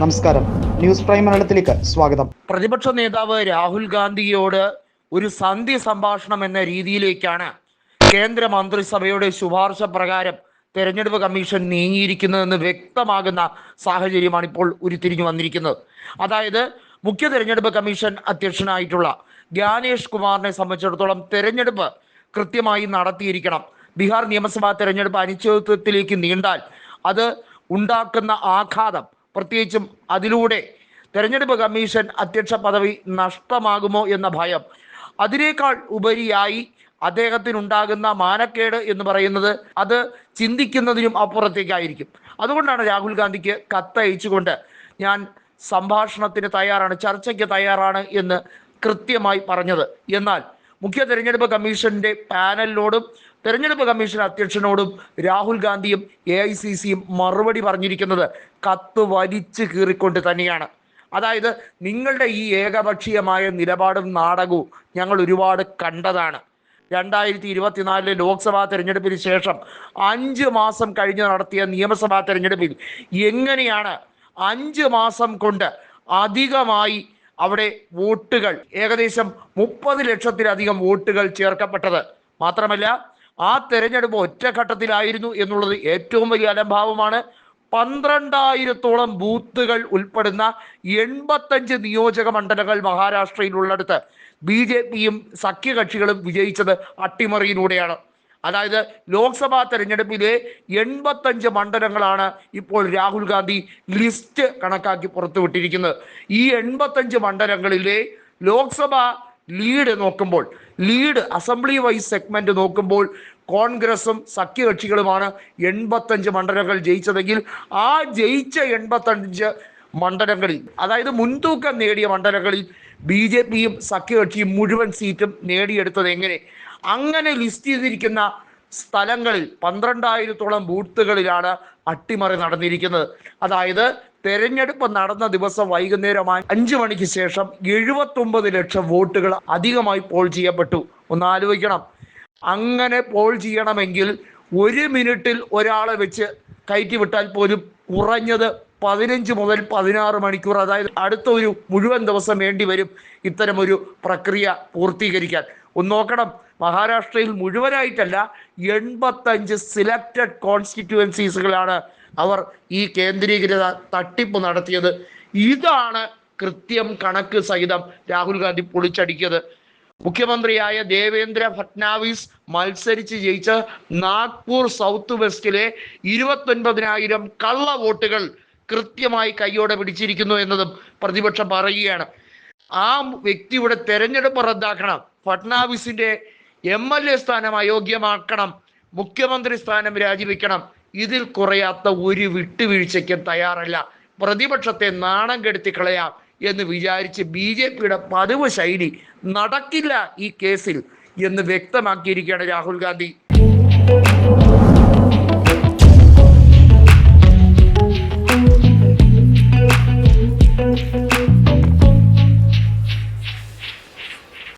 നമസ്കാരം. News prime മലയാളത്തിലേക്ക് സ്വാഗതം. പ്രതിപക്ഷ നേതാവ് രാഹുൽ ഗാന്ധിയോട് ഒരു സന്ധി സംഭാഷണം എന്ന രീതിയിലേക്കാണ് കേന്ദ്ര മന്ത്രിസഭയുടെ ശുപാർശ പ്രകാരം തെരഞ്ഞെടുപ്പ് കമ്മീഷൻ നീങ്ങിയിരിക്കുന്നതെന്ന് വ്യക്തമാകുന്ന സാഹചര്യമാണ് ഇപ്പോൾ ഉരുത്തിരിഞ്ഞു വന്നിരിക്കുന്നത്. അതായത് മുഖ്യ തെരഞ്ഞെടുപ്പ് കമ്മീഷൻ അധ്യക്ഷനായിട്ടുള്ള ജ്ഞാനേഷ് കുമാറിനെ സംബന്ധിച്ചിടത്തോളം തെരഞ്ഞെടുപ്പ് കൃത്യമായി നടത്തിയിരിക്കണം. ബീഹാർ നിയമസഭാ തെരഞ്ഞെടുപ്പ് അനിശ്ചിതത്വത്തിലേക്ക് നീണ്ടാൽ അത് ഉണ്ടാക്കുന്ന ആഘാതം പ്രത്യേകിച്ചും അതിലൂടെ തെരഞ്ഞെടുപ്പ് കമ്മീഷൻ അധ്യക്ഷ പദവി നഷ്ടമാകുമോ എന്ന ഭയം. അതിനേക്കാൾ ഉപരിയായി അദ്ദേഹത്തിനുണ്ടാകുന്ന മാനക്കേട് എന്ന് പറയുന്നത് അത് ചിന്തിക്കുന്നതിനും അപ്പുറത്തേക്കായിരിക്കും. അതുകൊണ്ടാണ് രാഹുൽ ഗാന്ധിക്ക് കത്തയച്ചുകൊണ്ട് ഞാൻ സംഭാഷണത്തിന് തയ്യാറാണ് ചർച്ചയ്ക്ക് തയ്യാറാണ് എന്ന് കൃത്യമായി പറഞ്ഞത്. എന്നാൽ മുഖ്യ തെരഞ്ഞെടുപ്പ് കമ്മീഷന്റെ പാനലിനോടും തെരഞ്ഞെടുപ്പ് കമ്മീഷൻ അധ്യക്ഷനോടും രാഹുൽ ഗാന്ധിയും എ ഐ സി സിയും മറുപടി പറഞ്ഞിരിക്കുന്നത് കത്ത് വലിച്ചു കീറിക്കൊണ്ട് തന്നെയാണ്. അതായത് നിങ്ങളുടെ ഈ ഏകപക്ഷീയമായ നിലപാടും നാടകവും ഞങ്ങൾ ഒരുപാട് കണ്ടതാണ്. രണ്ടായിരത്തി ഇരുപത്തിനാലിലെ ലോക്സഭാ തെരഞ്ഞെടുപ്പിന് ശേഷം അഞ്ച് മാസം കഴിഞ്ഞ് നടത്തിയ നിയമസഭാ തെരഞ്ഞെടുപ്പിൽ എങ്ങനെയാണ് അഞ്ച് മാസം കൊണ്ട് അധികമായി അവിടെ വോട്ടുകൾ ഏകദേശം മുപ്പത് ലക്ഷത്തിലധികം വോട്ടുകൾ ചേർക്കപ്പെട്ടത്. മാത്രമല്ല ആ തെരഞ്ഞെടുപ്പ് ഒറ്റഘട്ടത്തിലായിരുന്നു എന്നുള്ളത് ഏറ്റവും വലിയ അലംഭാവമാണ്. പന്ത്രണ്ടായിരത്തോളം ബൂത്തുകൾ ഉൾപ്പെടുന്ന എൺപത്തഞ്ച് നിയോജക മണ്ഡലങ്ങൾ മഹാരാഷ്ട്രയിലുള്ളിടത്ത് ബി ജെ പിയും സഖ്യകക്ഷികളും വിജയിച്ചത് അട്ടിമറിയിലൂടെയാണ്. അതായത് ലോക്സഭാ തെരഞ്ഞെടുപ്പിലെ എൺപത്തഞ്ച് മണ്ഡലങ്ങളാണ് ഇപ്പോൾ രാഹുൽ ഗാന്ധി ലിസ്റ്റ് കണക്കാക്കി പുറത്തുവിട്ടിരിക്കുന്നത്. ഈ എൺപത്തഞ്ച് മണ്ഡലങ്ങളിലെ ലോക്സഭ ലീഡ് നോക്കുമ്പോൾ ലീഡ് അസംബ്ലി വൈസ് സെഗ്മെന്റ് നോക്കുമ്പോൾ കോൺഗ്രസും സഖ്യകക്ഷികളുമാണ് എൺപത്തഞ്ച് മണ്ഡലങ്ങൾ ജയിച്ചതെങ്കിൽ ആ ജയിച്ച എൺപത്തഞ്ച് മണ്ഡലങ്ങളിൽ അതായത് മുൻതൂക്കം നേടിയ മണ്ഡലങ്ങളിൽ ബി ജെ പിയും സഖ്യകക്ഷിയും മുഴുവൻ സീറ്റും നേടിയെടുത്തത് എങ്ങനെ? അങ്ങനെ ലിസ്റ്റ് ചെയ്തിരിക്കുന്ന സ്ഥലങ്ങളിൽ പന്ത്രണ്ടായിരത്തോളം ബൂത്തുകളിലാണ് അട്ടിമറി നടന്നിരിക്കുന്നത്. അതായത് തെരഞ്ഞെടുപ്പ് നടന്ന ദിവസം വൈകുന്നേരം അഞ്ചു മണിക്ക് ശേഷം എഴുപത്തൊമ്പത് ലക്ഷം വോട്ടുകൾ അധികമായി പോൾ ചെയ്യപ്പെട്ടു. ഒന്ന് ആലോചിക്കണം. അങ്ങനെ പോൾ ചെയ്യണമെങ്കിൽ ഒരു മിനിറ്റിൽ ഒരാളെ വെച്ച് കയറ്റി വിട്ടാൽ പോലും കുറഞ്ഞത് പതിനഞ്ച് മുതൽ പതിനാറ് മണിക്കൂർ അതായത് അടുത്ത ഒരു മുഴുവൻ ദിവസം വേണ്ടി വരും ഇത്തരമൊരു പ്രക്രിയ പൂർത്തീകരിക്കാൻ. ഒന്ന് നോക്കണം മഹാരാഷ്ട്രയിൽ മുഴുവനായിട്ടല്ല എൺപത്തഞ്ച് സിലക്റ്റഡ് കോൺസ്റ്റിറ്റ്യുവൻസീസുകളാണ് അവർ ഈ കേന്ദ്രീകൃത തട്ടിപ്പ് നടത്തിയത്. ഇതാണ് കൃത്യം കണക്ക് സഹിതം രാഹുൽ ഗാന്ധി പൊളിച്ചടിക്കിയത്. മുഖ്യമന്ത്രിയായ ദേവേന്ദ്ര ഫട്നാവിസ് മത്സരിച്ച് ജയിച്ച നാഗ്പൂർ സൗത്ത് വെസ്റ്റിലെ ഇരുപത്തൊൻപതിനായിരം കള്ള വോട്ടുകൾ കൃത്യമായി കൈയോടെ പിടിച്ചിരിക്കുന്നു എന്നതും പ്രതിപക്ഷം പറയുകയാണ്. ആ വ്യക്തിയുടെ തെരഞ്ഞെടുപ്പ് റദ്ദാക്കണം. ഫട്നാവിസിന്റെ എം എൽ എ സ്ഥാനം അയോഗ്യമാക്കണം. മുഖ്യമന്ത്രി സ്ഥാനം രാജിവെക്കണം. ഇതിൽ കുറയാത്ത ഒരു വിട്ടുവീഴ്ചയ്ക്കും തയ്യാറല്ല. പ്രതിപക്ഷത്തെ നാണം കെടുത്തി കളയാം എന്ന് വിചാരിച്ച് ബി ജെ പിയുടെ പതിവ് ശൈലി നടക്കില്ല ഈ കേസിൽ എന്ന് വ്യക്തമാക്കിയിരിക്കുകയാണ് രാഹുൽ ഗാന്ധി.